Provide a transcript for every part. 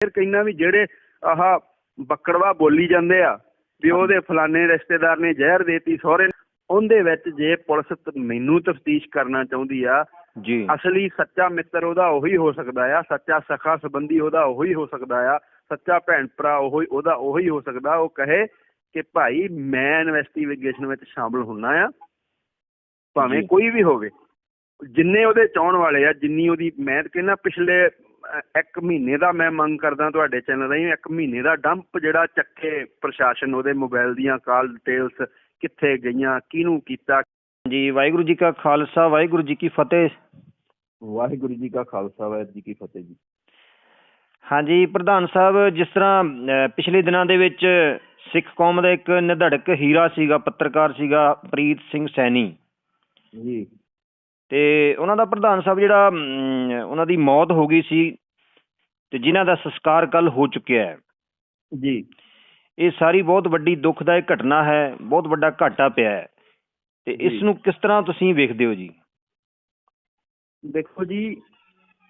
ਫਿਰ ਕਹਿੰਦਾ ਵੀ ਜਿਹੜੇ ਆਹ ਬੱਕੜਵਾ ਬੋਲੀ ਜਾਂਦੇ ਆ ਵੀ ਉਹਦੇ ਫਲਾਣੇ ਰਿਸ਼ਤੇਦਾਰ ਨੇ ਜ਼ਹਿਰ ਦੇਤੀ ਸਹੁਰੇ ਉਹਦੇ ਵਿੱਚ ਜੇ ਪੁਲਿਸ ਮੈਨੂੰ ਤਫਤੀਸ਼ ਕਰਨਾ ਚਾਹੁੰਦੀ ਆ ਜੀ ਅਸਲੀ ਸੱਚਾ ਮਿੱਤਰ ਉਹਦਾ ਉਹੀ ਹੋ ਸਕਦਾ ਆ ਸੱਚਾ ਸਖਾ ਸੰਬੰਧੀ ਉਹਦਾ ਉਹੀ ਹੋ ਸਕਦਾ ਆ ਸੱਚਾ ਭੈਣ ਭਰਾ ਉਹੀ ਉਹਦਾ ਉਹੀ ਹੋ ਸਕਦਾ ਉਹ ਕਹੇ ਕਿ ਭਾਈ ਮੈਂ ਇਨਵੈਸਟੀਗੇਸ਼ਨ ਵਿੱਚ ਸ਼ਾਮਲ ਹੁੰਨਾ ਆ ਭਾਵੇਂ। ਕੋਈ ਵੀ ਹੋਵੇ ਜਿੰਨੇ ਉਹਦੇ ਚਾਹਣ ਵਾਲੇ ਆ ਜਿੰਨੀ ਉਹਦੀ ਮੈਂ ਕਹਿੰਦਾ ਪਿਛਲੇ ਇੱਕ ਮਹੀਨੇ ਦਾ ਮੈਂ ਮੰਗ ਕਰਦਾ ਤੁਹਾਡੇ ਚੈਨਲ ਰਾਹੀਂ ਇੱਕ ਮਹੀਨੇ ਦਾ ਡੰਪ ਜਿਹੜਾ ਚੱਕੇ ਪ੍ਰਸ਼ਾਸਨ ਉਹਦੇ ਮੋਬਾਈਲ ਦੀਆਂ ਕਾਲ ਡਿਟੇਲਸ ਕਿੱਥੇ ਗਈਆਂ ਕਿਹਨੂੰ ਕੀਤਾ? ਜੀ ਵਾਹਿਗੁਰੂ ਜੀ ਕਾ ਖਾਲਸਾ ਵਾਹਿਗੁਰੂ ਜੀ ਕੀ ਫਤਿਹ। ਵਾਹਿਗੁਰੂ ਜੀ ਕਾ ਖਾਲਸਾ ਵਾਹਿਗੁਰੂ ਜੀ ਕੀ ਫਤਿਹ ਜੀ। ਹਾਂਜੀ ਪ੍ਰਧਾਨ ਸਾਹਿਬ ਜਿਸ ਤਰ੍ਹਾਂ ਪਿਛਲੇ ਦਿਨਾਂ ਦੇ ਵਿੱਚ ਸਿੱਖ ਕੌਮ ਦਾ ਇੱਕ ਨਿਧੜਕ ਹੀਰਾ ਸੀਗਾ ਪੱਤਰਕਾਰ ਸੀਗਾ ਪ੍ਰੀਤ ਸਿੰਘ ਸੈਣੀ। ਜੀ। ਤੇ ਉਹਨਾਂ ਦਾ ਪ੍ਰਧਾਨ ਸਾਹਿਬ ਜਿਹੜਾ ਉਹਨਾਂ ਦੀ ਮੌਤ ਹੋ ਗਈ ਸੀ ਤੇ ਜਿਨ੍ਹਾਂ ਦਾ ਸੰਸਕਾਰ ਕੱਲ ਹੋ ਚੁੱਕਿਆ ਹੈ। ਜੀ। ਇਹ ਸਾਰੀ ਬਹੁਤ ਵੱਡੀ ਦੁਖਦਾਇਕ ਘਟਨਾ ਹੈ ਬਹੁਤ ਵੱਡਾ ਘਾਟਾ ਪਿਆ ਹੈ। ਤੇ ਇਸ। ਨੂੰ ਕਿਸ ਤਰ੍ਹਾਂ ਤੁਸੀਂ ਵੇਖਦੇ ਹੋ ਜੀ? ਦੇਖੋ ਜੀ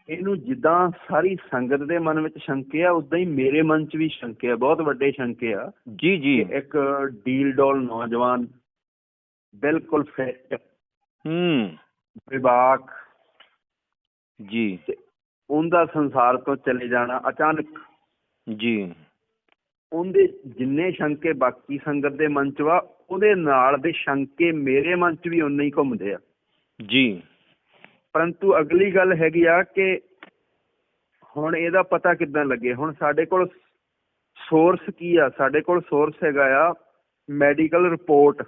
ਇਹਨੂੰ ਜਿੱਦਾਂ ਸਾਰੀ ਸੰਗਤ ਦੇ ਮਨ ਵਿੱਚ ਸ਼ੰਕੇ ਆ ਉਦਾਂ ਹੀ ਮੇਰੇ ਮਨ 'ਚ ਵੀ ਸ਼ੰਕੇ ਆ ਬਹੁਤ ਵੱਡੇ ਸ਼ੰਕੇ ਆ ਜੀ ਜੀ। ਇੱਕ ਡੀਲ ਡੋਲ ਨੌਜਵਾਨ ਬਿਲਕੁਲ ਫਿੱਟ ਹੂੰ। ਵਿਵਾਕ ਜੀ। ਉਹਦਾ ਸੰਸਾਰ ਤੋਂ ਚਲੇ ਜਾਣਾ ਅਚਾਨਕ। ਜੀ। ਉਹਦੇ ਜਿੰਨੇ ਸ਼ੰਕੇ ਬਾਕੀ ਸੰਗਤ ਦੇ ਮਨ 'ਚ ਵਾ ਉਹਦੇ ਨਾਲ ਦੇ ਸ਼ੰਕੇ ਮੇਰੇ ਮਨ 'ਚ ਵੀ ਉਨੇ ਹੀ ਘੁੰਮਦੇ ਆ। ਜੀ। ਪਰੰਤੂ ਅਗਲੀ ਗੱਲ ਹੈਗੀ ਆ ਕਿ ਹੁਣ ਇਹਦਾ ਪਤਾ ਕਿੱਦਾਂ ਲੱਗੇ? ਹੁਣ ਸਾਡੇ ਕੋਲ ਸੋਰਸ ਕੀ ਆ? ਸਾਡੇ ਕੋਲ ਸੋਰਸ ਹੈਗਾ ਆ ਮੈਡੀਕਲ ਰਿਪੋਰਟ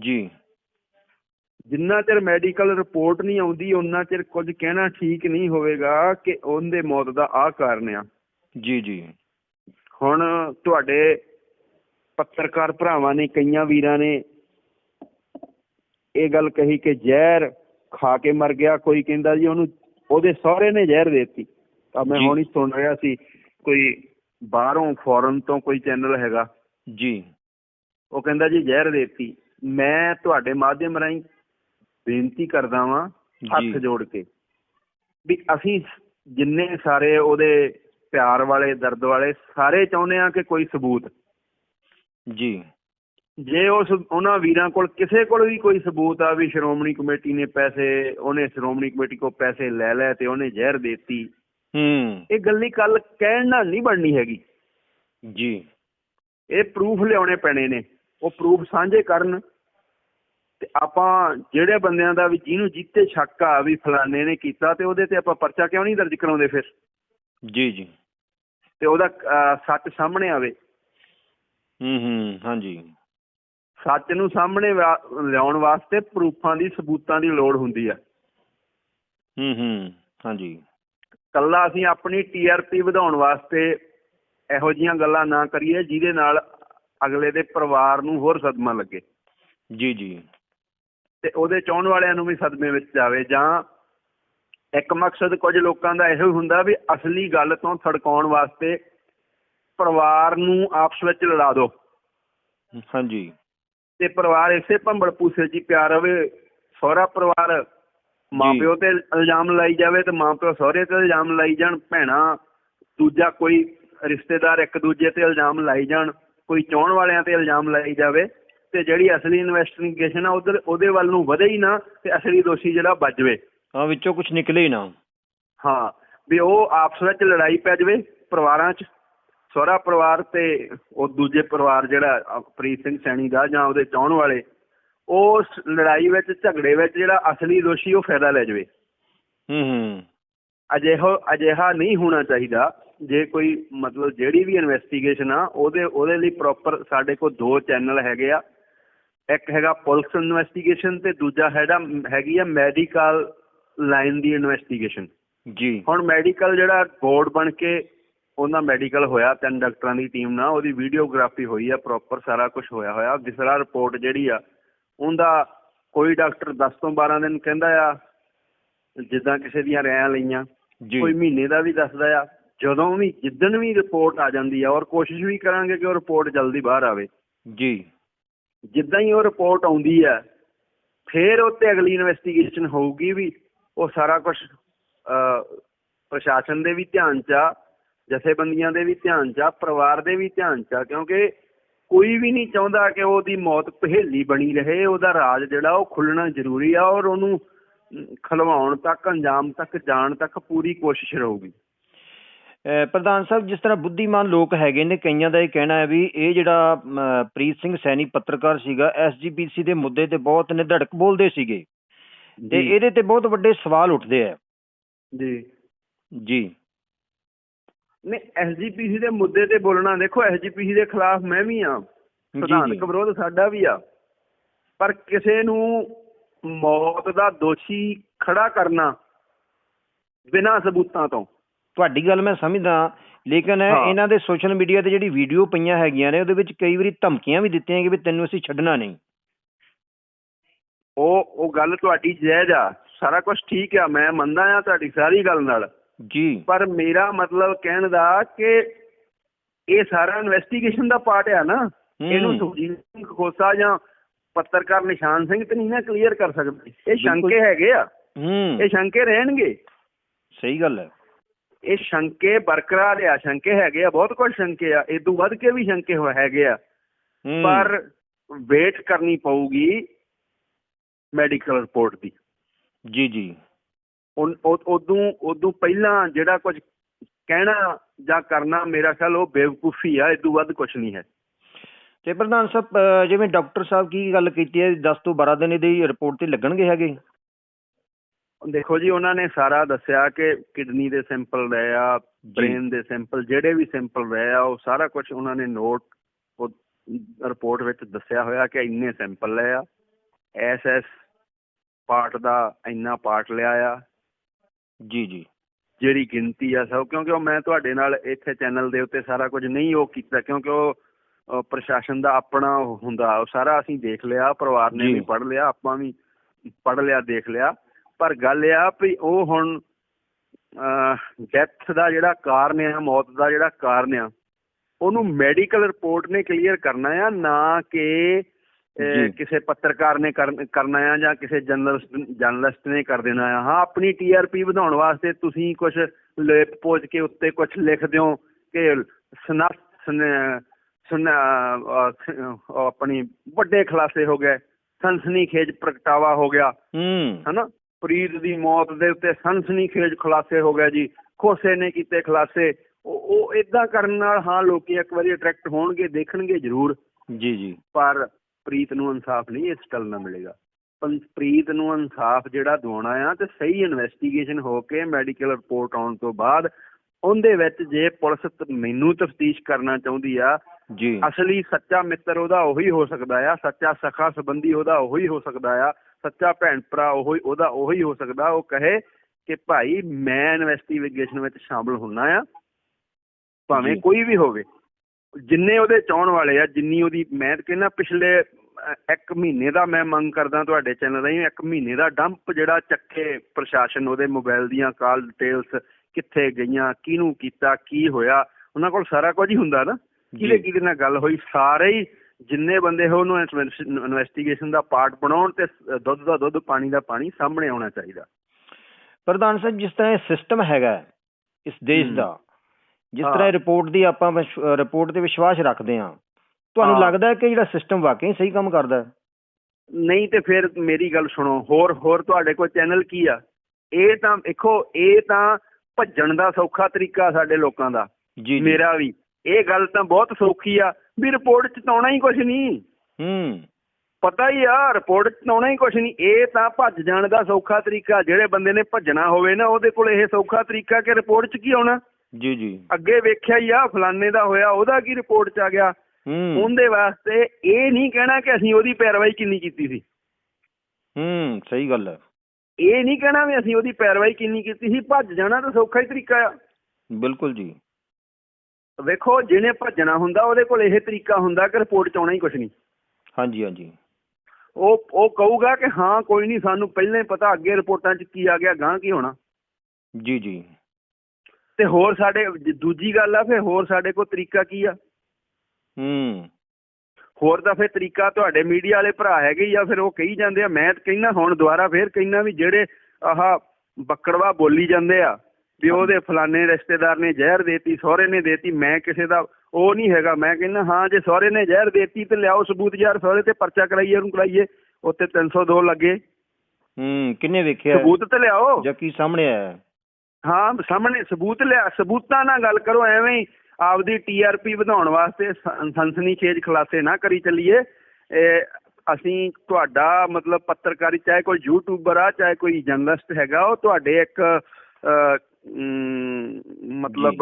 ਜੀ। ਜਿੰਨਾ ਚਿਰ ਮੈਡੀਕਲ ਰਿਪੋਰਟ ਨਹੀਂ ਆਉਂਦੀ ਉਹਨਾਂ ਚਿਰ ਕੁਝ ਕਹਿਣਾ ਠੀਕ ਨਹੀਂ ਹੋਵੇਗਾ ਕਿ ਉਹਦੇ ਮੌਤ ਦਾ ਆਹ ਕਾਰਨ ਆ। ਜੀ ਜੀ। ਹੁਣ ਤੁਹਾਡੇ ਪੱਤਰਕਾਰ ਭਰਾਵਾਂ ਨੇ ਕਈਆਂ ਵੀਰਾਂ ਨੇ ਇਹ ਗੱਲ ਕਹੀ ਕਿ ਜ਼ਹਿਰ ਖਾ ਕੇ ਮਰ ਗਿਆ ਕੋਈ ਕਹਿੰਦਾ ਜੀ ਉਹਨੂੰ ਉਹਦੇ ਸਹੁਰੇ ਨੇ ਜ਼ਹਿਰ ਦਿੱਤੀ। ਤਾਂ ਮੈਂ। ਹੁਣ ਹੀ ਸੁਣ ਰਿਹਾ ਸੀ ਕੋਈ ਬਾਹਰੋਂ ਫੋਰਨ ਤੋਂ ਕੋਈ ਚੈਨਲ ਹੈਗਾ। ਜੀ। ਉਹ ਕਹਿੰਦਾ ਜੀ ਜ਼ਹਿਰ ਦਿੱਤੀ। ਮੈਂ ਤੁਹਾਡੇ ਮਾਧਿਅਮ ਰਾਹੀਂ ਬੇਨਤੀ ਕਰਦਾ ਵਾਂ ਹੱਥ। ਜੋੜ ਕੇ ਵੀ ਅਸੀਂ ਜਿੰਨੇ ਸਾਰੇ ਉਹਦੇ ਪਿਆਰ ਵਾਲੇ ਦਰਦ ਵਾਲੇ ਸਾਰੇ ਚਾਹੁੰਦੇ ਆ ਕਿ ਕੋਈ ਸਬੂਤ। ਜੀ। ਜੇ ਉਸ ਉਹਨਾਂ ਵੀਰਾਂ ਕੋਲ ਕਿਸੇ ਕੋਲ ਵੀ ਕੋਈ ਸਬੂਤ ਆ ਵੀ ਸ਼੍ਰੋਮਣੀ ਕਮੇਟੀ ਨੇ ਪੈਸੇ ਉਹਨੇ ਸ਼੍ਰੋਮਣੀ ਕਮੇਟੀ ਕੋਲ ਪੈਸੇ ਲੈ ਲੈ ਤੇ ਉਹਨੇ ਜ਼ਹਿਰ ਦੇਤੀ ਹੂੰ। ਇਹ ਗੱਲੀ ਕੱਲ ਕਹਿਣ ਨਾਲ ਨਹੀਂ ਬਣਨੀ ਹੈਗੀ। ਜੀ। ਇਹ ਪ੍ਰੂਫ ਲਿਆਉਣੇ ਪੈਣੇ ਨੇ। ਉਹ ਪ੍ਰੂਫ ਸਾਂਝੇ ਕਰਨ ਤੇ ਆਪਾਂ ਜਿਹੜੇ ਬੰਦਿਆਂ ਦਾ ਵੀ ਜਿਹਨੂੰ ਜਿੱਤੇ ਸ਼ੱਕ ਆ ਵੀ ਫਲਾਣੇ ਨੇ ਕੀਤਾ ਤੇ ਉਹਦੇ ਤੇ ਆਪਾਂ ਪਰਚਾ ਕਿਉਂ ਨਹੀਂ ਦਰਜ ਕਰਾਉਂਦੇ ਫਿਰ? ਜੀ ਜੀ। ਤੇ ਉਹਦਾ ਸੱਚ ਸਾਹਮਣੇ ਆਵੇ। ਹੂੰ ਹੂੰ ਹਾਂਜੀ। ਸੱਚ ਨੂੰ ਸਾਹਮਣੇ ਲਿਆਉਣ ਵਾਸਤੇ ਪ੍ਰੂਫਾਂ ਦੀ ਸਬੂਤਾਂ ਦੀ ਲੋੜ ਹੁੰਦੀ ਆ। ਹੂੰ ਹੂੰ ਹਾਂਜੀ। ਕੱਲਾ ਅਸੀਂ ਆਪਣੀ ਟੀਆਰਪੀ ਵਧਾਉਣ ਵਾਸਤੇ ਇਹੋ ਜੀਆਂ ਗੱਲਾਂ ਨਾ ਕਰੀਏ ਜਿਹਦੇ ਨਾਲ ਅਗਲੇ ਦੇ ਪਰਿਵਾਰ ਨੂੰ ਹੋਰ ਸਦਮਾ ਲੱਗੇ। ਜੀ ਜੀ। ਤੇ ਉਹਦੇ ਚਾਹਣ ਵਾਲਿਆਂ ਨੂੰ ਵੀ ਸਦਮੇ ਵਿੱਚ ਜਾਵੇ ਜਾਂ ਇੱਕ ਮਕਸਦ ਕੁਝ ਲੋਕਾਂ ਦਾ ਇਹੋ ਹੁੰਦਾ ਵੀ ਅਸਲੀ ਗੱਲ ਤੋਂ ਥੜਕਾਉਣ ਵਾਸਤੇ ਪਰਿਵਾਰ ਨੂੰ ਆਪਸ ਵਿੱਚ ਲੜਾ ਦਿਓ। ਹਾਂਜੀ। ਤੇ ਪਰਿਵਾਰ ਇਸੇ ਭੰਬਲ ਪੂਸੇ 'ਚ ਹੀ ਪਿਆ ਰਵੇ ਸਹੁਰਾ ਪਰਿਵਾਰ ਮਾਪਿਓ ਤੇ ਇਲਜ਼ਾਮ ਲਾਈ ਜਾਵੇ ਤੇ ਮਾਪਿਓ ਸਹੁਰੇ ਤੇ ਇਲਜ਼ਾਮ ਲਾਈ ਜਾਣ ਭੈਣਾ ਦੂਜਾ ਕੋਈ ਰਿਸ਼ਤੇਦਾਰ ਇੱਕ ਦੂਜੇ ਤੇ ਇਲਜ਼ਾਮ ਲਾਈ ਜਾਣ ਕੋਈ ਚਾਹਣ ਵਾਲਿਆਂ ਤੇ ਇਲਜ਼ਾਮ ਲਾਈ ਜਾਵੇ ਤੇ ਜਿਹੜੀ ਅਸਲੀ ਇਨਵੈਸਟੀਗੇਸ਼ਨ ਆ ਉਧਰ ਉਹਦੇ ਵੱਲ ਨੂੰ ਵਧੇ ਹੀ ਨਾ ਤੇ ਅਸਲੀ ਦੋਸ਼ੀ ਜਿਹੜਾ ਬਚ ਜਾਵੇ। ਹਾਂ ਵਿੱਚੋਂ ਕੁਝ ਨਿਕਲੇ ਹੀ ਨਾ। ਹਾਂ ਵੀ ਉਹ ਆਪਸ ਵਿੱਚ ਲੜਾਈ ਪੈ ਜਾਵੇ ਪਰਿਵਾਰਾਂ 'ਚ ਸਹੁਰਾ ਪਰਿਵਾਰ ਤੇ ਉਹ ਦੂਜੇ ਪਰਿਵਾਰ ਜਿਹੜਾ ਪ੍ਰੀਤ ਸਿੰਘ ਸੈਣੀ ਦਾ ਜਾਂ ਉਹਦੇ ਚਾਹਣ ਵਾਲੇ ਉਸ ਲੜਾਈ ਵਿੱਚ ਝਗੜੇ ਵਿੱਚ ਜਿਹੜਾ ਅਸਲੀ ਦੋਸ਼ੀ ਉਹ ਫਾਇਦਾ ਲੈ ਜਾਵੇ। ਹੂੰ ਹੂੰ। ਅਜਿਹੋ ਅਜਿਹਾ ਨਹੀਂ ਹੋਣਾ ਚਾਹੀਦਾ। ਜੇ ਕੋਈ ਮਤਲਬ ਜਿਹੜੀ ਵੀ ਇਨਵੈਸਟੀਗੇਸ਼ਨ ਆ ਉਹਦੇ ਉਹਦੇ ਲਈ ਪ੍ਰੋਪਰ ਸਾਡੇ ਕੋਲ ਦੋ ਚੈਨਲ ਹੈਗੇ ਆ। ਇੱਕ ਹੈਗਾ ਪੁਲਿਸ ਇਨਵੈਸਟੀਗੇਸ਼ਨ ਤੇ ਦੂਜਾ ਹੈਗਾ ਹੈਗੀ ਆ ਮੈਡੀਕਲ ਲਾਈਨ ਦੀ ਇਨਵੈਸਟੀਗੇਸ਼ਨ। ਜੀ। ਹੁਣ ਮੈਡੀਕਲ ਜਿਹੜਾ ਬੋਰਡ ਬਣ ਕੇ ਉਹਨਾਂ ਮੈਡੀਕਲ ਹੋਇਆ ਤਿੰਨ ਡਾਕਟਰਾਂ ਦੀ ਟੀਮ ਨਾਲ ਉਹਦੀ ਵੀਡੀਓਗ੍ਰਾਫੀ ਹੋਈ ਆ ਪ੍ਰੋਪਰ ਸਾਰਾ ਕੁਝ ਹੋਇਆ ਹੋਇਆ। ਵਿਸਰਾ ਰਿਪੋਰਟ ਜਿਹੜੀ ਆ ਉਹਦਾ ਕੋਈ ਡਾਕਟਰ 10 ਤੋਂ 12 ਦਿਨ ਕਹਿੰਦਾ ਆ ਜਿੱਦਾਂ ਕਿਸੇ ਦੀਆਂ ਰਿਆਂ ਲਈਆਂ ਕੋਈ ਮਹੀਨੇ ਦਾ ਵੀ ਦੱਸਦਾ ਆ। ਜਦੋਂ ਵੀ ਜਿੱਦਣ ਵੀ ਰਿਪੋਰਟ ਆ ਜਾਂਦੀ ਆ ਔਰ ਕੋਸ਼ਿਸ਼ ਵੀ ਕਰਾਂਗੇ ਕਿ ਉਹ ਰਿਪੋਰਟ ਜਲਦੀ ਬਾਹਰ ਆਵੇ। ਜੀ। ਜਿੱਦਾਂ ਹੀ ਉਹ ਰਿਪੋਰਟ ਆਉਂਦੀ ਆ, ਫਿਰ ਉੱਤੇ ਅਗਲੀ ਇਨਵੈਸਟੀਗੇਸ਼ਨ ਹੋਊਗੀ ਵੀ ਉਹ ਸਾਰਾ ਕੁਝ ਪ੍ਰਸ਼ਾਸਨ ਦੇ ਵੀ ਧਿਆਨ ਚ ਆ, ਜਥੇਬੰਦੀਆਂ ਦੇ ਵੀ ਧਿਆਨ 'ਚ ਆ, ਪਰਿਵਾਰ ਦੇ ਵੀ ਧਿਆਨ 'ਚ ਆ, ਕਿਉਂਕਿ ਕੋਈ ਵੀ ਨਹੀਂ ਚਾਹੁੰਦਾ ਕਿ ਉਹਦੀ ਮੌਤ ਪਹੇਲੀ ਬਣੀ ਰਹੇ, ਉਹਦਾ ਰਾਜ ਜਿਹੜਾ ਉਹ ਖੁੱਲਣਾ ਜ਼ਰੂਰੀ ਆ ਔਰ ਉਹਨੂੰ ਖਲਵਾਉਣ ਤੱਕ, ਅੰਜਾਮ ਤੱਕ, ਜਾਣ ਤੱਕ ਪੂਰੀ ਕੋਸ਼ਿਸ਼ ਰਹੂਗੀ। ਪ੍ਰਧਾਨ ਸਾਹਿਬ ਜਿਸ ਤਰ੍ਹਾਂ ਬੁੱਧੀਮਾਨ ਲੋਕ ਹੈਗੇ ਨੇ ਕਈਆਂ ਦਾ ਇਹ ਕਹਿਣਾ ਹੈ ਵੀ ਇਹ ਜਿਹੜਾ ਪ੍ਰੀਤ ਸਿੰਘ ਸੈਣੀ ਪੱਤਰਕਾਰ ਸੀਗਾ ਐਸਜੀਪੀਸੀ ਦੇ ਮੁੱਦੇ ਤੇ ਬਹੁਤ ਨਿਧੜਕ ਬੋਲਦੇ ਸੀਗੇ। ਤੇ ਇਹਦੇ ਤੇ ਬਹੁਤ ਵੱਡੇ ਸਵਾਲ ਉੱਠਦੇ ਆ। ਜੀ। ਜੀ। ਨਹੀਂ ਐਸਜੀਪੀਸੀ ਦੇ ਮੁੱਦੇ ਤੇ ਬੋਲਣਾ ਦੇਖੋ ਐਸਜੀਪੀਸੀ ਦੇ ਖਿਲਾਫ ਮੈਂ ਵੀ ਆ। ਸਿਧਾਂਤਕ ਵਿਰੋਧ ਸਾਡਾ ਵੀ ਆ। ਪਰ ਕਿਸੇ ਨੂੰ ਮੌਤ ਦਾ ਦੋਸ਼ੀ ਖੜਾ ਕਰਨਾ ਬਿਨਾਂ ਸਬੂਤਾਂ ਤੋਂ ਤੁਹਾਡੀ ਗੱਲ ਮੈਂ ਸਮਝਦਾ ਲੇਕਿਨ। ਇਹਨਾਂ ਦੇ ਸੋਸ਼ਲ ਮੀਡੀਆ ਤੇ ਜਿਹੜੀ ਵੀਡੀਓ ਪਈਆਂ ਹੈਗੀਆਂ ਨੇ ਉਹਦੇ ਵਿੱਚ ਕਈ ਵਾਰੀ ਧਮਕੀਆਂ ਵੀ ਦਿੱਤੀਆਂ ਕਿ ਵੀ ਤੈਨੂੰ ਅਸੀਂ ਛੱਡਣਾ ਨਹੀਂ। ਉਹ ਉਹ ਗੱਲ ਤੁਹਾਡੀ ਜਾਇਜ਼ ਆ ਸਾਰਾ ਕੁਝ ਠੀਕ ਆ ਮੈਂ ਮੰਨਦਾ ਆ ਤੁਹਾਡੀ ਸਾਰੀ ਗੱਲ ਨਾਲ। ਜੀ। ਪਰ ਮੇਰਾ ਮਤਲਬ ਕਹਿਣ ਦਾ ਕਿ ਇਹ ਸਾਰਾ ਇਨਵੈਸਟੀਗੇਸ਼ਨ ਦਾ ਪਾਰਟ ਆ ਨਾ ਇਹਨੂੰ। ਸੁਖਜੀਤ ਸਿੰਘ ਖੋਸਾ ਜਾਂ ਪੱਤਰਕਾਰ ਨਿਸ਼ਾਨ ਸਿੰਘ ਤੇ ਨਹੀਂ ਨਾ ਕਲੀਅਰ ਕਰ ਸਕਦੇ। ਇਹ। ਸ਼ੰਕੇ ਹੈਗੇ ਆ। ਇਹ ਸ਼ੰਕੇ ਰਹਿਣਗੇ। ਸਹੀ ਗੱਲ ਹੈ। ਇਹ ਸ਼ੰਕੇ ਬਰਕਰਾਰ ਆ ਸ਼ੰਕੇ ਹੈਗੇ ਆ ਬਹੁਤ ਕੁਝ ਸ਼ੰਕੇ ਆ ਤੋਂ ਵੱਧ ਕੇ ਵੀ ਸ਼ੰਕੇ ਹੋ ਹੈਗੇ ਆ। ਪਰ ਵੇਟ ਕਰਨੀ ਪਊਗੀ ਮੈਡੀਕਲ ਰਿਪੋਰਟ ਦੀ। ਜੀ ਜੀ। ਉਦ- ਉਦੋਂ ਪਹਿਲਾਂ ਜਿਹੜਾ ਕੁਝ ਕਹਿਣਾ ਜਾਂ ਕਰਨਾ ਮੇਰਾ ਖਿਆਲ ਉਹ ਬੇਵਕੂਫੀ ਆ ਤੋਂ ਵੱਧ ਕੁਝ ਨਹੀਂ ਹੈ। ਤੇ ਪ੍ਰਧਾਨ ਸਾਹਿਬ ਜਿਵੇਂ ਡਾਕਟਰ ਸਾਹਿਬ ਕੀ ਗੱਲ ਕੀਤੀ ਹੈ 10 ਤੋਂ 12 ਦਿਨ ਇਹਦੀ ਰਿਪੋਰਟ ਤੇ ਲੱਗਣਗੇ ਹੈਗੇ? ਦੇਖੋ ਜੀ ਉਹਨਾਂ ਨੇ ਸਾਰਾ ਦੱਸਿਆ ਕਿ ਕਿਡਨੀ ਦੇ ਸੈਂਪਲ ਲਏ ਆ ਬ੍ਰੇਨ ਦੇ ਸੈਂਪਲ ਜਿਹੜੇ ਵੀ ਸੈਂਪਲ ਲਏ ਆ ਉਹ ਸਾਰਾ ਕੁਝ ਉਹਨਾਂ ਨੇ ਨੋਟ ਰਿਪੋਰਟ ਵਿੱਚ ਦੱਸਿਆ ਹੋਇਆ ਕਿ ਇੰਨੇ ਸੈਂਪਲ ਲਏ ਆ। ਐਸ ਐਸ ਪਾਰਟ ਦਾ ਇੰਨਾ ਪਾਰਟ ਲਿਆ ਆ। ਜੀ ਜੀ। ਜਿਹੜੀ ਗਿਣਤੀ ਆ ਸਭ ਕਿਉਂਕਿ ਉਹ ਮੈਂ ਤੁਹਾਡੇ ਨਾਲ ਇੱਥੇ ਚੈਨਲ ਦੇ ਉੱਤੇ ਸਾਰਾ ਕੁਝ ਨਹੀਂ ਉਹ ਕੀਤਾ ਕਿਉਂਕਿ ਉਹ ਪ੍ਰਸ਼ਾਸਨ ਦਾ ਆਪਣਾ ਹੁੰਦਾ ਉਹ ਸਾਰਾ ਅਸੀਂ ਦੇਖ ਲਿਆ ਪਰਿਵਾਰ ਨੇ। ਵੀ ਪੜ੍ਹ ਲਿਆ ਆਪਾਂ ਵੀ ਪੜ੍ਹ ਲਿਆ ਦੇਖ ਲਿਆ। ਪਰ ਗੱਲ ਇਹ ਆ ਵੀ ਉਹ ਹੁਣ ਡੈਥ ਦਾ ਜਿਹੜਾ ਕਾਰਨ ਆ ਮੌਤ ਦਾ ਜਿਹੜਾ ਕਾਰਨ ਆ ਉਹਨੂੰ ਮੈਡੀਕਲ ਰਿਪੋਰਟ ਨੇ ਕਲੀਅਰ ਕਰਨਾ ਆ ਨਾ ਕਿ। ਕਿਸੇ ਪੱਤਰਕਾਰ ਨੇ ਕਰਨ- ਆ ਜਾਂ ਕਿਸੇ ਜਰਨਲਿਸਟ ਜਰਨਲਿਸਟ ਨੇ ਕਰ ਦੇਣਾ ਆ। ਹਾਂ ਆਪਣੀ ਟੀਆਰਪੀ ਵਧਾਉਣ ਵਾਸਤੇ ਤੁਸੀਂ ਕੁਝ ਲੇਪ ਪੋਜ ਕੇ ਉੱਤੇ ਕੁਝ ਲਿਖ ਦਿਓ ਕਿ ਸਨਾ ਸਨ- ਸੁਨ ਅਹ, ਅਹ, ਆਪਣੀ ਵੱਡੇ ਖੁਲਾਸੇ ਹੋ ਗਏ ਸਨਸਨੀਖੇਜ ਪ੍ਰਗਟਾਵਾ ਹੋ ਗਿਆ। ਹੂੰ। ਹਨਾ? ਪ੍ਰੀਤ ਦੀ ਮੌਤ ਦੇ ਉੱਤੇ ਸਨਸਨੀਖੇਜ ਖੁਲਾਸੇ ਹੋ ਗਿਆ ਜੀ ਖੋਸੇ ਨੇ ਕੀਤੇ ਖੁਲਾਸੇ। ਉਹ ਉਹ ਇਦਾਂ ਕਰਨ ਨਾਲ ਹਾਂ ਲੋਕੀ ਇੱਕ ਵਾਰੀ ਅਟਰੈਕਟ ਹੋਣਗੇ ਦੇਖਣਗੇ ਜ਼ਰੂਰ। ਜੀ ਜੀ। ਪਰ ਪ੍ਰੀਤ ਨੂੰ ਇਨਸਾਫ ਨਹੀਂ ਇਸ ਗੱਲ ਨਾਲ ਮਿਲੇਗਾ। ਪ੍ਰੀਤ ਨੂੰ ਇਨਸਾਫ ਜਿਹੜਾ ਦਿਵਾਉਣਾ ਆ ਤੇ ਸਹੀ ਇਨਵੈਸਟੀਗੇਸ਼ਨ ਹੋ ਕੇ ਮੈਡੀਕਲ ਰਿਪੋਰਟ ਆਉਣ ਤੋਂ ਬਾਅਦ ਉਹਦੇ ਵਿੱਚ ਜੇ ਪੁਲਿਸ ਮੈਨੂੰ ਤਫਤੀਸ਼ ਕਰਨਾ ਚਾਹੁੰਦੀ ਆ ਜੀ। ਅਸਲੀ ਸੱਚਾ ਮਿੱਤਰ ਉਹਦਾ ਉਹੀ ਹੋ ਸਕਦਾ ਆ ਸੱਚਾ ਸਖਾ ਸੰਬੰਧੀ ਉਹਦਾ ਉਹੀ ਹੋ ਸਕਦਾ ਆ। ਸੱਚਾ ਭੈਣ ਭਰਾ ਉਹੀ ਉਹਦਾ ਉਹੀ ਹੋ ਸਕਦਾ ਉਹ ਕਹੇ ਕਿ ਭਾਈ ਮੈਂ ਇਨਵੈਸਟੀਗੇਸ਼ਨ ਵਿੱਚ ਸ਼ਾਮਲ ਹੁੰਨਾ ਆ ਭਾਵੇਂ। ਕੋਈ ਵੀ ਹੋਵੇ ਜਿੰਨੇ ਉਹਦੇ ਚਾਹਣ ਵਾਲੇ ਆ ਜਿੰਨੀ ਉਹਦੀ ਮੈਂ ਕਹਿੰਦਾ ਪਿਛਲੇ ਇੱਕ ਮਹੀਨੇ ਦਾ ਮੈਂ ਮੰਗ ਕਰਦਾ ਤੁਹਾਡੇ ਚੈਨਲ ਰਾਹੀਂ ਇੱਕ ਮਹੀਨੇ ਦਾ ਡੰਪ ਜਿਹੜਾ ਚੱਕੇ ਪ੍ਰਸ਼ਾਸਨ ਉਹਦੇ ਮੋਬਾਈਲ ਦੀਆਂ ਕਾਲ ਡਿਟੇਲਸ ਕਿੱਥੇ ਗਈਆਂ ਕਿਹਨੂੰ ਕੀਤਾ ਕੀ ਹੋਇਆ ਉਹਨਾਂ ਕੋਲ ਸਾਰਾ ਕੁਝ ਹੀ ਹੁੰਦਾ ਨਾ ਕਿਹਦੇ। ਕਿਹਦੇ ਨਾਲ ਗੱਲ ਹੋਈ ਸਾਰੇ ਹੀ ਜਿੰਨੇ ਬੰਦੇ ਹੋ ਉਹਨੂੰ ਇਨਵੈਸਟੀਗੇਸ਼ਨ ਦਾ ਪਾਰਟ ਬਣਾਉਣ ਤੇ ਦੁੱਧ ਦਾ ਦੁੱਧ ਪਾਣੀ ਦਾ ਪਾਣੀ ਸਾਹਮਣੇ ਆਉਣਾ ਚਾਹੀਦਾ ਪ੍ਰਧਾਨ ਸਾਹਿਬ ਜਿਸ ਤਰ੍ਹਾਂ ਇਹ ਸਿਸਟਮ ਹੈਗਾ ਇਸ ਦੇਸ਼। ਦਾ ਜਿਸ। ਤਰ੍ਹਾਂ ਰਿਪੋਰਟ ਦੀ ਆਪਾਂ ਰਿਪੋਰਟ ਤੇ ਵਿਸ਼ਵਾਸ ਰੱਖਦੇ ਹਾਂ ਤੁਹਾਨੂੰ। ਲੱਗਦਾ ਹੈ ਕਿ ਜਿਹੜਾ ਸਿਸਟਮ ਵਾਕਈ ਸਹੀ ਕੰਮ ਕਰਦਾ ਹੈ ਨਹੀਂ ਤੇ ਫਿਰ ਮੇਰੀ ਗੱਲ ਸੁਣੋ ਹੋਰ ਹੋਰ ਤੁਹਾਡੇ ਕੋਲ ਚੈਨਲ ਕੀ ਆ ਇਹ ਤਾਂ ਦੇਖੋ ਇਹ ਤਾਂ ਭੱਜਣ ਦਾ ਸੌਖਾ ਤਰੀਕਾ ਸਾਡੇ ਲੋਕਾਂ ਦਾ ਮੇਰਾ ਵੀ ਇਹ ਗੱਲ ਤਾਂ ਬਹੁਤ ਸੌਖੀ ਆ ਵੀ ਰਿਪੋਰਟ ਚ ਤਾਉਣਾ ਹੀ ਕੁਝ ਨਹੀਂ। ਹੂੰ। ਪਤਾ ਹੀ ਆ ਰਿਪੋਰਟ ਚ ਤਾਉਣਾ ਹੀ ਕੁਝ ਨਹੀਂ। ਇਹ ਤਾਂ ਭੱਜ ਜਾਣ ਦਾ ਸੌਖਾ ਤਰੀਕਾ ਜਿਹੜੇ ਬੰਦੇ ਨੇ ਭੱਜਣਾ ਹੋਵੇ ਨਾ ਉਹਦੇ ਕੋਲ ਇਹ ਸੌਖਾ ਤਰੀਕਾ ਕਿ ਰਿਪੋਰਟ ਚ ਕੀ ਆਉਣਾ। ਜੀ ਜੀ। ਅੱਗੇ ਵੇਖਿਆ ਹੀ ਆ ਫਲਾਣੇ ਦਾ ਹੋਇਆ ਉਹਦਾ ਕੀ ਰਿਪੋਰਟ ਚ ਆ ਗਿਆ। ਹੂੰ। ਉਹਦੇ ਵਾਸਤੇ ਇਹ ਨਹੀਂ ਕਹਿਣਾ ਕਿ ਅਸੀਂ ਉਹਦੀ ਪੈਰਵਾਈ ਕਿੰਨੀ ਕੀਤੀ ਸੀ। ਹੂੰ ਸਹੀ ਗੱਲ ਹੈ ਇਹ ਨਹੀਂ ਕਹਿਣਾ ਵੀ ਅਸੀਂ ਉਹਦੀ ਪੈਰਵਾਈ ਕਿੰਨੀ ਕੀਤੀ ਸੀ। ਭੱਜ ਜਾਣਾ ਤਾਂ ਸੌਖਾ ਹੀ ਤਰੀਕਾ ਆ। ਬਿਲਕੁਲ ਜੀ। ਵੇਖੋ ਜਿਹਨੇ ਭੱਜਣਾ ਹੁੰਦਾ ਉਹਦੇ ਕੋਲ ਇਹ ਤਰੀਕਾ ਹੁੰਦਾ ਕਿ ਰਿਪੋਰਟ ਚ ਆਉਣਾ ਹੀ ਕੁਝ ਨਹੀਂ। ਹਾਂਜੀ ਹਾਂਜੀ। ਉਹ ਉਹ ਕਹੂਗਾ ਕਿ ਹਾਂ ਕੋਈ ਨਹੀਂ ਸਾਨੂੰ ਪਹਿਲਾਂ ਹੀ ਪਤਾ ਅੱਗੇ ਰਿਪੋਰਟਾਂ 'ਚ ਕੀ ਆ ਗਿਆ ਗਾਂ ਕੀ ਹੋਣਾ। ਜੀ ਜੀ। ਤੇ ਹੋਰ ਸਾਡੇ ਜ- ਦੂਜੀ ਗੱਲ ਆ ਫਿਰ ਹੋਰ ਸਾਡੇ ਕੋਲ ਤਰੀਕਾ ਕੀ ਆ? ਹੂੰ। ਹੋਰ ਤਾਂ ਫਿਰ ਤਰੀਕਾ ਤੁਹਾਡੇ ਮੀਡੀਆ ਵਾਲੇ ਭਰਾ ਹੈਗੇ ਆ ਫਿਰ ਉਹ ਕਹੀ ਜਾਂਦੇ ਆ ਮੈਂ ਤਾਂ ਕਹਿੰਦਾ ਹੁਣ ਦੁਬਾਰਾ ਫਿਰ ਕਹਿੰਦਾ ਵੀ ਜਿਹੜੇ ਆਹ ਬੱਕੜਵਾ ਬੋਲੀ ਜਾਂਦੇ ਆ ਵੀ ਉਹਦੇ ਫਲਾਣੇ ਰਿਸ਼ਤੇਦਾਰ ਨੇ ਜ਼ਹਿਰ ਦੇਤੀ ਸਹੁਰੇ ਨੇ ਦੇਤੀ ਮੈਂ ਕਿਸੇ ਦਾ ਉਹ ਨਹੀਂ ਹੈਗਾ। ਮੈਂ ਕਹਿੰਦਾ ਹਾਂ ਜੇ ਸਹੁਰੇ ਨੇ ਜ਼ਹਿਰ ਦੇਤੀ ਤੇ ਲਿਆਓ ਸਬੂਤ ਯਾਰ ਸਹੁਰੇ ਤੇ ਪਰਚਾ ਕਰਾਈਏ ਉਹਨੂੰ ਕਰਾਈਏ ਉੱਤੇ 302 ਲੱਗੇ। ਹੂੰ ਕਿੰਨੇ ਵੇਖਿਆ? ਸਬੂਤ ਤੇ ਲਿਆਓ। ਜਾਂ ਕੀ ਸਾਹਮਣੇ ਆਇਆ? ਹਾਂ ਸਾਹਮਣੇ ਸਬੂਤ ਲਿਆ ਸਬੂਤਾਂ ਨਾਲ ਗੱਲ ਕਰੋ ਐਵੇਂ ਹੀ ਆਪਦੀ ਟੀਆਰਪੀ ਵਧਾਉਣ ਵਾਸਤੇ ਸਨਸਨੀਖੇਜ ਖੁਲਾਸੇ ਨਾ ਕਰੀ ਚੱਲੀਏ। ਅਸੀਂ ਤੁਹਾਡਾ ਮਤਲਬ ਪੱਤਰਕਾਰੀ ਚਾਹੇ ਕੋਈ ਯੂਟਿਊਬਰ ਆ ਚਾਹੇ ਕੋਈ ਜਰਨਲਿਸਟ ਹੈਗਾ ਉਹ ਤੁਹਾਡੇ ਇੱਕ ਮਤਲਬ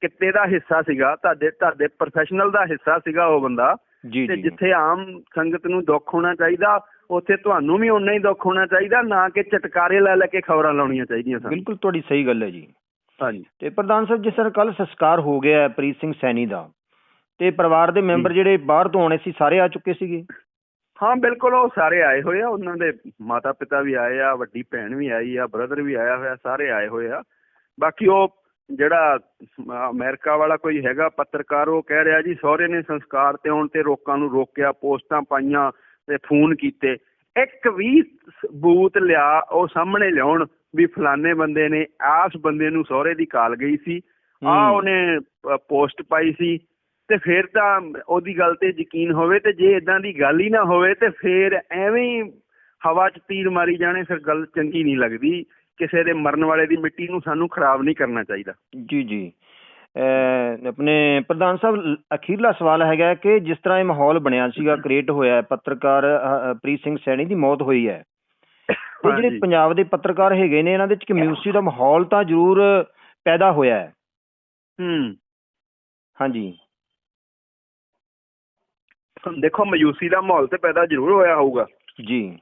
ਕਿੱਤੇ ਦਾ ਹਿੱਸਾ ਸੀਗਾ ਤੁਹਾਡੇ ਤੁਹਾਡੇ ਪ੍ਰੋਫੈਸ਼ਨਲ ਦਾ ਹਿੱਸਾ ਸੀਗਾ ਉਹ ਬੰਦਾ। ਜੀ ਤੇ ਜੀ। ਜਿੱਥੇ ਆਮ ਸੰਗਤ ਨੂੰ ਦੁੱਖ ਹੋਣਾ ਚਾਹੀਦਾ ਉੱਥੇ ਤੁਹਾਨੂੰ ਵੀ ਓਨਾ ਹੀ ਦੁੱਖ ਹੋਣਾ ਚਾਹੀਦਾ ਨਾ ਕਿ ਚਟਕਾਰੇ ਲੈ ਲੈ ਕੇ ਖਬਰਾਂ ਲਾਉਣੀਆਂ ਚਾਹੀਦੀਆਂ ਸਾਨੂੰ। ਬਿਲਕੁਲ ਤੁਹਾਡੀ ਸਹੀ ਗੱਲ ਹੈ ਜੀ। ਹਾਂਜੀ। ਤੇ ਪ੍ਰਧਾਨ ਸਾਹਿਬ ਜਿਸ ਤਰ੍ਹਾਂ ਕੱਲ ਸੰਸਕਾਰ ਹੋ ਗਿਆ ਪ੍ਰੀਤ ਸਿੰਘ ਸੈਣੀ ਦਾ ਤੇ ਪਰਿਵਾਰ ਦੇ ਮੈਂਬਰ ਜਿਹੜੇ ਬਾਹਰ ਤੋਂ ਆਉਣੇ ਸੀ ਸਾਰੇ ਆ ਚੁੱਕੇ ਸੀਗੇ? ਹਾਂ ਬਿਲਕੁਲ ਉਹ ਸਾਰੇ ਆਏ ਹੋਏ ਆ ਉਹਨਾਂ ਦੇ ਮਾਤਾ ਪਿਤਾ ਵੀ ਆਏ ਆ ਵੱਡੀ ਭੈਣ ਵੀ ਆਈ ਆ ਬ੍ਰਦਰ ਵੀ ਆਇਆ ਹੋਇਆ ਸਾਰੇ ਆਏ ਹੋਏ ਆ। ਬਾਕੀ ਉਹ ਜਿਹੜਾ ਅਮ, ਅਮਰੀਕਾ ਵਾਲਾ ਕੋਈ ਹੈਗਾ ਪੱਤਰਕਾਰ ਉਹ ਕਹਿ ਰਿਹਾ ਜੀ ਸਹੁਰੇ ਨੇ ਸੰਸਕਾਰ ਤੇ ਆਉਣ ਤੇ ਲੋਕਾਂ ਨੂੰ ਰੋਕਿਆ ਪੋਸਟਾਂ ਪਾਈਆਂ ਤੇ ਫੋਨ ਕੀਤੇ। ਇੱਕ ਵੀ ਸਬੂਤ ਲਿਆ ਉਹ ਸਾਹਮਣੇ ਲਿਆਉਣ ਵੀ ਫਲਾਣੇ ਬੰਦੇ ਨੇ ਆਸ ਬੰਦੇ ਨੂੰ ਸਹੁਰੇ ਦੀ ਕਾਲ ਗਈ ਸੀ। ਆ। ਉਹਨੇ ਪੋਸਟ ਪਾਈ ਸੀ। ਤੇ ਫਿਰ ਤਾਂ ਉਹਦੀ ਗੱਲ ਤੇ ਯਕੀਨ ਹੋਵੇ ਤੇ ਜੇ ਇਦਾਂ ਦੀ ਗੱਲ ਹੀ ਨਾ ਹੋਵੇ ਤੇ ਫਿਰ ਐਵੇਂ ਹਵਾ 'ਚ ਤੀਰ ਮਾਰੀ ਜਾਣੇ ਫਿਰ ਗੱਲ ਚੰਗੀ ਨਹੀਂ ਲੱਗਦੀ। ਕਿਸੇ ਦੇ ਮਰਨ ਵਾਲੇ ਦੀ ਮਿੱਟੀ ਨੂੰ ਸਾਨੂੰ ਖਰਾਬ ਨਹੀਂ ਕਰਨਾ ਚਾਹੀਦਾ। ਜੀ ਜੀ। ਆਪਣੇ ਪ੍ਰਧਾਨ ਸਾਹਿਬ ਅਖੀਰਲਾ ਸਵਾਲ ਹੈਗਾ ਕਿ ਜਿਸ ਤਰ੍ਹਾਂ ਇਹ ਮਾਹੌਲ ਬਣਿਆ ਸੀਗਾ ਕ੍ਰੀਏਟ ਹੋਇਆ ਹੈ, ਪੱਤਰਕਾਰ ਪ੍ਰੀਤ ਸਿੰਘ ਸੈਣੀ ਦੀ ਮੌਤ ਹੋਈ ਹੈ। ਤੇ ਜਿਹੜੇ। ਪੰਜਾਬ ਦੇ ਪੱਤਰਕਾਰ ਹੈਗੇ ਨੇ ਇਹਨਾਂ ਦੇ ਵਿੱਚ ਕਮਿਊਨਿਟੀ ਦਾ ਮਾਹੌਲ ਤਾਂ ਜ਼ਰੂਰ ਪੈਦਾ ਹੋਇਆ ਹੈ। ਹੂੰ। ਹਾਂਜੀ। ਦੇਖੋ ਮਯੂਸੀ ਦਾ ਮਾਹੌਲ ਤੇ ਪੈਦਾ ਜ਼ਰੂਰ ਹੋਇਆ ਹੋਊਗਾ। ਜੀ।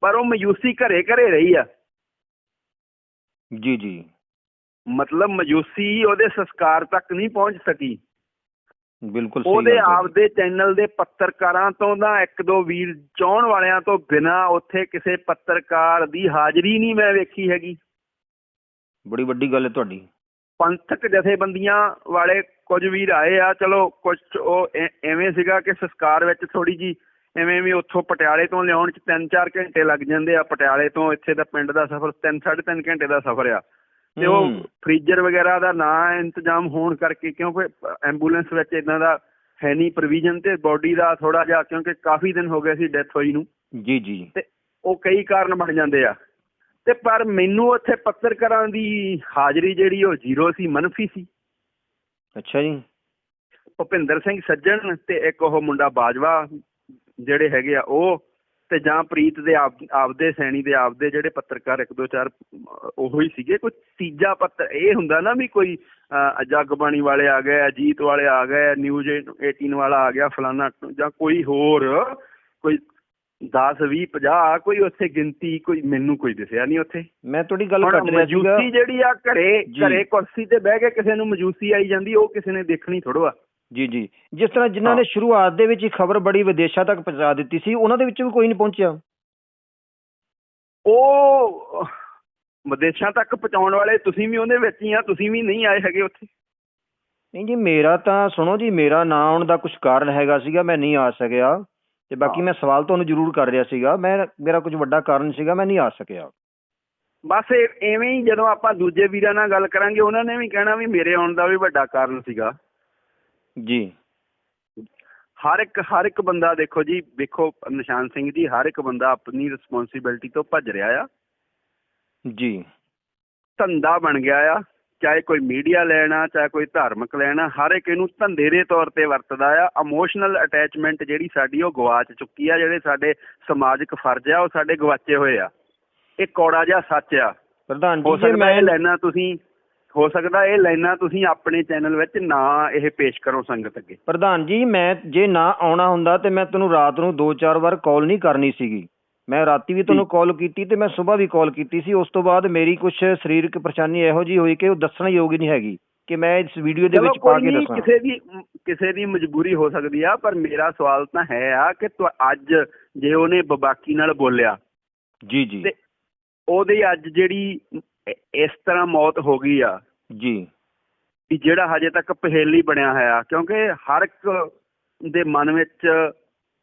ਪਰ ਉਹ ਮਯੂਸੀ ਘਰੇ ਘਰੇ ਰਹੀ ਆ। ਜੀ ਜੀ। ਮਤਲਬ ਮਯੂਸੀ ਉਹਦੇ ਸੰਸਕਾਰ ਤੱਕ ਨਹੀਂ ਪਹੁੰਚ ਸਕੀ। ਬਿਲਕੁਲ ਸਹੀ ਉਹਦੇ। ਆਪਦੇ ਚੈਨਲ ਦੇ ਪੱਤਰਕਾਰਾਂ ਤੋਂ ਦਾ ਇੱਕ ਦੋ ਵੀਰ ਚਾਹਣ ਵਾਲਿਆਂ ਤੋਂ ਬਿਨਾ ਉੱਥੇ ਕਿਸੇ ਪੱਤਰਕਾਰ ਦੀ ਹਾਜ਼ਰੀ ਨਹੀਂ ਮੈਂ ਵੇਖੀ ਹੈਗੀ। ਬੜੀ ਵੱਡੀ ਗੱਲ ਹੈ ਤੁਹਾਡੀ। ਪੰਥਕ ਜਥੇਬੰਦੀਆਂ ਵਾਲੇ ਕੁਝ ਵੀਰ ਆਏ ਆ ਚਲੋ ਕੁਝ ਉਹ ਐਵੇਂ ਸੀਗਾ ਕਿ ਸੰਸਕਾਰ ਵਿੱਚ ਥੋੜੀ ਜੀ ਐਵੇਂ ਵੀ ਉੱਥੋਂ ਪਟਿਆਲੇ ਤੋਂ ਲਿਆਉਣ ਚ 3-4 ਘੰਟੇ ਲੱਗ ਜਾਂਦੇ ਆ ਪਟਿਆਲੇ ਤੋਂ ਇੱਥੇ ਦਾ ਪਿੰਡ ਦਾ ਸਫ਼ਰ 3-3.5 ਘੰਟੇ ਦਾ ਸਫ਼ਰ ਆ। ਤੇ ਉਹ। ਫ੍ਰੀਜ਼ਰ ਵਗੈਰਾ ਦਾ ਨਾ ਇੰਤਜ਼ਾਮ ਹੋਣ ਕਰਕੇ ਕਿਉਂਕਿ ਐਂਬੂਲੈਂਸ ਵਿੱਚ ਇਦਾਂ ਦਾ ਹੈ ਨਹੀਂ ਪ੍ਰੋਵੀਜ਼ਨ ਤੇ ਬਾਡੀ ਦਾ ਥੋੜਾ ਜਿਹਾ ਕਿਉਂਕਿ ਕਾਫੀ ਦਿਨ ਹੋ ਗਏ ਸੀ ਡੈਥ ਹੋਈ ਨੂੰ। ਜੀ ਜੀ। ਤੇ ਉਹ ਕਈ ਕਾਰਨ ਬਣ ਜਾਂਦੇ ਆ। ਤੇ ਪਰ ਮੈਨੂੰ ਉੱਥੇ ਪੱਤਰਕਾਰਾਂ ਦੀ ਹਾਜ਼ਰੀ ਜਿਹੜੀ ਉਹ ਜ਼ੀਰੋ ਸੀ ਮੰਨਫੀ ਸੀ। ਅੱਛਾ ਜੀ। ਭੁਪਿੰਦਰ ਸਿੰਘ ਸੱਜਣ ਤੇ ਇੱਕ ਉਹ ਮੁੰਡਾ ਬਾਜਵਾ ਜਿਹੜੇ ਹੈਗੇ ਆ ਉਹ ਤੇ ਜਾਂ ਪ੍ਰੀਤ ਦੇ ਆਪ ਆਪਦੇ ਸੈਣੀ ਦੇ ਆਪਦੇ ਜਿਹੜੇ ਪੱਤਰਕਾਰ ਇੱਕ ਦੋ ਚਾਰ ਅਹ, ਉਹੋ ਹੀ ਸੀਗੇ। ਕੋਈ ਤੀਜਾ ਪੱਤਰ ਇਹ ਹੁੰਦਾ ਨਾ ਵੀ ਕੋਈ ਅਹ, ਜਗਬਾਣੀ ਵਾਲੇ ਆ ਗਏ ਅਜੀਤ ਵਾਲੇ ਆ ਗਏ ਨਿਊਜ਼ 18 ਵਾਲਾ ਆ ਗਿਆ ਫਲਾਨਾ ਜਾਂ ਕੋਈ ਹੋਰ ਕੋਈ 10 20 50 ਕੋਈ ਉੱਥੇ ਗਿਣਤੀ ਕੋਈ ਮੈਨੂੰ ਕੋਈ ਦਿਸਿਆ ਨਹੀਂ ਉੱਥੇ। ਮੈਂ ਤੁਹਾਡੀ ਗੱਲ ਰਿਹਾ ਸੀਗਾ। ਮਜੂਸੀ ਜਿਹੜੀ ਆ ਘਰੇ। ਘਰੇ ਕੁਰਸੀ ਤੇ ਬਹਿ ਕੇ ਕਿਸੇ ਨੂੰ ਮਜੂਸੀ ਆਈ ਜਾਂਦੀ ਉਹ ਕਿਸੇ ਨੇ ਦੇਖਣੀ ਥੋੜੋ ਆ। ਜੀ ਜੀ। ਜਿਸ ਤਰ੍ਹਾਂ ਜਿਨ੍ਹਾਂ ਨੇ। ਸ਼ੁਰੂਆਤ ਦੇ ਵਿੱਚ ਹੀ ਖਬਰ ਬੜੀ ਵਿਦੇਸ਼ਾਂ ਤੱਕ ਪਹੁੰਚਾ ਦਿੱਤੀ ਸੀ ਉਹਨਾਂ ਦੇ ਵਿੱਚ ਵੀ ਕੋਈ ਨਹੀਂ ਪਹੁੰਚਿਆ। ਉਹ ਵਿਦੇਸ਼ਾਂ ਤੱਕ ਪਹੁੰਚਾਉਣ ਵਾਲੇ ਤੁਸੀਂ ਵੀ ਉਹਦੇ ਵਿੱਚ ਹੀ ਆ ਤੁਸੀਂ ਵੀ ਨਹੀਂ ਆਏ ਹੈਗੇ ਉੱਥੇ। ਨਹੀਂ ਜੀ ਮੇਰਾ ਤਾਂ ਸੁਣੋ ਜੀ ਮੇਰਾ ਨਾ ਆਉਣ ਦਾ ਕੁਝ ਕਾਰਨ ਹੈਗਾ ਸੀਗਾ ਮੈਂ ਨਹੀਂ ਆ ਸਕਿਆ। ਤੇ ਬਾਕੀ। ਮੈਂ ਸਵਾਲ ਤੁਹਾਨੂੰ ਜ਼ਰੂਰ ਕਰ ਰਿਹਾ ਸੀਗਾ ਮੈਂ ਮੇਰਾ ਕੁਝ ਵੱਡਾ ਕਾਰਨ ਸੀਗਾ ਮੈਂ ਨਹੀਂ ਆ ਸਕਿਆ। ਬਸ ਐਵੇਂ ਹੀ ਜਦੋਂ ਆਪਾਂ ਦੂਜੇ ਵੀਰਾਂ ਨਾਲ ਗੱਲ ਕਰਾਂਗੇ ਉਹਨਾਂ ਨੇ ਵੀ ਕਹਿਣਾ ਵੀ ਮੇਰੇ ਆਉਣ ਦਾ ਵੀ ਵੱਡਾ ਕਾਰਨ ਸੀਗਾ। ਜੀ। ਹਰ ਇੱਕ ਹਰ ਇੱਕ ਬੰਦਾ ਦੇਖੋ ਜੀ ਵੇਖੋ ਨਿਸ਼ਾਨ ਸਿੰਘ ਜੀ ਹਰ ਇੱਕ ਬੰਦਾ ਆਪਣੀ ਰਿਸਪੌਂਸਿਬਿਲਟੀ ਤੋਂ ਭੱਜ ਰਿਹਾ ਆ। ਜੀ। ਧੰਦਾ ਬਣ ਗਿਆ ਆ। ਚਾਹੇ ਕੋਈ ਮੀਡੀਆ ਲੈਣਾ ਚਾਹੇ ਕੋਈ ਧਾਰਮਿਕ ਲੈਣਾ ਹਰ ਇੱਕ ਇਹਨੂੰ ਧੰਦੇ ਦੇ ਤੌਰ ਤੇ ਵਰਤਦਾ ਆ। ਇਮੋਸ਼ਨਲ ਅਟੈਚਮੈਂਟ ਜਿਹੜੀ ਸਾਡੀ ਉਹ ਗਵਾਚ ਚੁੱਕੀ ਆ ਜਿਹੜੇ ਸਾਡੇ ਸਮਾਜਿਕ ਫਰਜ਼ ਆ ਉਹ ਸਾਡੇ ਗਵਾਚੇ ਹੋਏ ਆ। ਇਹ ਕੌੜਾ ਜਿਹਾ ਸੱਚ ਆ। ਪ੍ਰਧਾਨ ਜੀ ਮੈਂ ਲਾਈਨਾਂ ਤੁਸੀਂ ਹੋ ਸਕਦਾ ਇਹ ਲਾਈਨਾਂ ਤੁਸੀਂ ਆਪਣੇ ਚੈਨਲ ਵਿੱਚ ਨਾ ਇਹ ਪੇਸ਼ ਕਰੋ ਸੰਗਤ ਅੱਗੇ। ਪ੍ਰਧਾਨ ਜੀ ਮੈਂ ਜੇ ਨਾ ਆਉਣਾ ਹੁੰਦਾ ਤੇ ਮੈਂ ਤੁਹਾਨੂੰ ਰਾਤ ਨੂੰ 2-4 ਵਾਰ ਕਾਲ ਨਹੀਂ ਕਰਨੀ ਸੀਗੀ। ਮੈਂ ਰਾਤੀ ਵੀ ਤੁਹਾਨੂੰ ਕਾਲ ਕੀਤੀ ਤੇ ਮੈਂ ਸਵੇਰ ਵੀ ਕਾਲ ਕੀਤੀ ਸੀ। ਉਸ ਤੋਂ ਬਾਅਦ ਮੇਰੀ ਕੁਝ ਸਰੀਰਕ ਪਰੇਸ਼ਾਨੀ ਇਹੋ ਜੀ ਹੋਈ ਕਿ ਉਹ ਦੱਸਣ ਯੋਗ ਹੀ ਨਹੀਂ ਹੈਗੀ ਕਿ ਮੈਂ ਇਸ ਵੀਡੀਓ ਦੇ ਵਿੱਚ ਪਾ ਕੇ ਦੱਸਾਂ। ਕਿਸੇ ਦੀ ਕਿਸੇ ਦੀ ਮਜਬੂਰੀ ਹੋ ਸਕਦੀ ਆ ਪਰ ਮੇਰਾ ਸਵਾਲ ਤਾਂ ਹੈ ਆ ਕਿ ਅੱਜ ਜੇ ਉਹਨੇ ਬਬਾਕੀ ਨਾਲ ਬੋਲਿਆ ਜੀ ਜੀ। ਤੇ ਉਹਦੀ ਅੱਜ ਜਿਹੜੀ ਇਸ ਤਰ੍ਹਾਂ ਮੌਤ ਹੋ ਗਈ ਆ ਜੀ। ਵੀ ਜਿਹੜਾ ਹਜੇ ਤੱਕ ਪਹੇਲੀ ਬਣਿਆ ਹੋਇਆ ਕਿਉਂਕਿ ਹਰ ਇੱਕ ਦੇ ਮਨ ਵਿੱਚ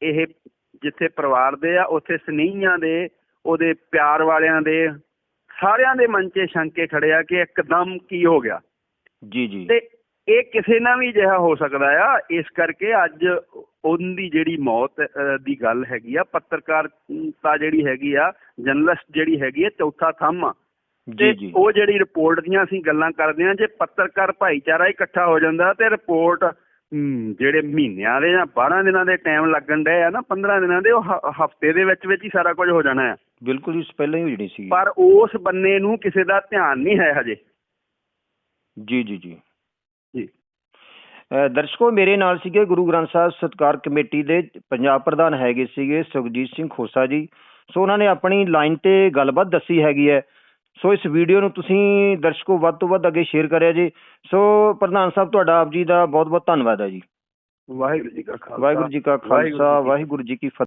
ਇਹ ਜਿੱਥੇ ਪਰਿਵਾਰ ਦੇ ਆ ਉੱਥੇ ਸਨੇਹੀਆਂ ਦੇ ਉਹਦੇ ਪਿਆਰ ਵਾਲਿਆਂ ਦੇ ਸਾਰਿਆਂ ਦੇ ਮਨ 'ਚ ਸ਼ੰਕੇ ਖੜਿਆ ਕਿ ਇੱਕਦਮ ਕੀ ਹੋ ਗਿਆ। ਜੀ ਜੀ। ਤੇ ਇਹ ਕਿਸੇ ਨਾਲ ਵੀ ਅਜਿਹਾ ਹੋ ਸਕਦਾ ਆ ਇਸ ਕਰਕੇ ਅੱਜ ਉਹਦੀ ਜਿਹੜੀ ਮੌਤ ਦੀ ਗੱਲ ਹੈਗੀ ਆ ਪੱਤਰਕਾਰਤਾ ਜਿਹੜੀ ਹੈਗੀ ਆ ਜਰਨਲਿਸਟ ਜਿਹੜੀ ਹੈਗੀ ਆ ਚੌਥਾ ਥੰਮ ਆ। ਜੀ ਤੇ ਜੀ। ਉਹ ਜਿਹੜੀ ਰਿਪੋਰਟ ਦੀਆਂ ਅਸੀਂ ਗੱਲਾਂ ਕਰਦੇ ਹਾਂ ਜੇ ਪੱਤਰਕਾਰ ਭਾਈਚਾਰਾ ਇਕੱਠਾ ਹੋ ਜਾਂਦਾ ਤੇ ਰਿਪੋਰਟ ਜਿਹੜੇ ਮਹੀਨਿਆਂ ਦੇ ਜਾਂ 12 ਦਿਨਾਂ ਦੇ ਟਾਈਮ ਲੱਗਣ ਡਏ ਆ ਨਾ 15 ਦਿਨਾਂ ਦੇ ਉਹ ਹਫ਼ਤੇ ਦੇ ਵਿੱਚ ਵਿੱਚ ਹੀ ਸਾਰਾ ਕੁਝ ਹੋ ਜਾਣਾ ਹੈ ਬਿਲਕੁਲ ਜੀ ਪਹਿਲਾਂ ਹੀ ਹੋ ਜਣੀ ਸੀ ਪਰ ਉਸ ਬੰਨੇ ਨੂੰ ਕਿਸੇ ਦਾ ਧਿਆਨ ਨਹੀਂ ਹੈ ਹਜੇ। ਜੀ ਜੀ ਜੀ। ਦਰਸ਼ਕੋ ਮੇਰੇ ਨਾਲ ਸੀਗੇ ਗੁਰੂ ਗ੍ਰੰਥ ਸਾਹਿਬ ਸਤਕਾਰ ਕਮੇਟੀ ਦੇ ਪੰਜਾਬ ਪ੍ਰਧਾਨ ਹੈਗੇ ਸੀਗੇ ਸੁਖਜੀਤ ਸਿੰਘ ਖੋਸਾ ਜੀ। ਸੋ ਉਹਨਾਂ ਨੇ ਆਪਣੀ ਲਾਈਨ ਤੇ ਗੱਲਬਾਤ ਦੱਸੀ ਹੈਗੀ ਹੈ। ਸੋ ਇਸ ਵੀਡੀਓ ਨੂੰ ਤੁਸੀਂ ਦਰਸ਼ਕੋ ਵੱਧ ਤੋਂ ਵੱਧ ਅੱਗੇ ਸ਼ੇਅਰ ਕਰਿਆ ਜੀ। ਸੋ ਪ੍ਰਧਾਨ ਸਾਹਿਬ ਤੁਹਾਡਾ ਆਪ ਜੀ ਦਾ ਬਹੁਤ ਬਹੁਤ ਧੰਨਵਾਦ ਹੈ ਜੀ। ਵਾਹਿਗੁਰੂ ਜੀ ਕਾ ਖਾਲਸਾ। ਵਾਹਿਗੁਰੂ ਜੀ ਕਾ ਵਾਹਿਗੁਰੂ ਜੀ ਖਾਲਸਾ ਕੀ ਵਾਹਿਗੁਰੂ ਜੀ ਕੀ ਫਤਿਹ।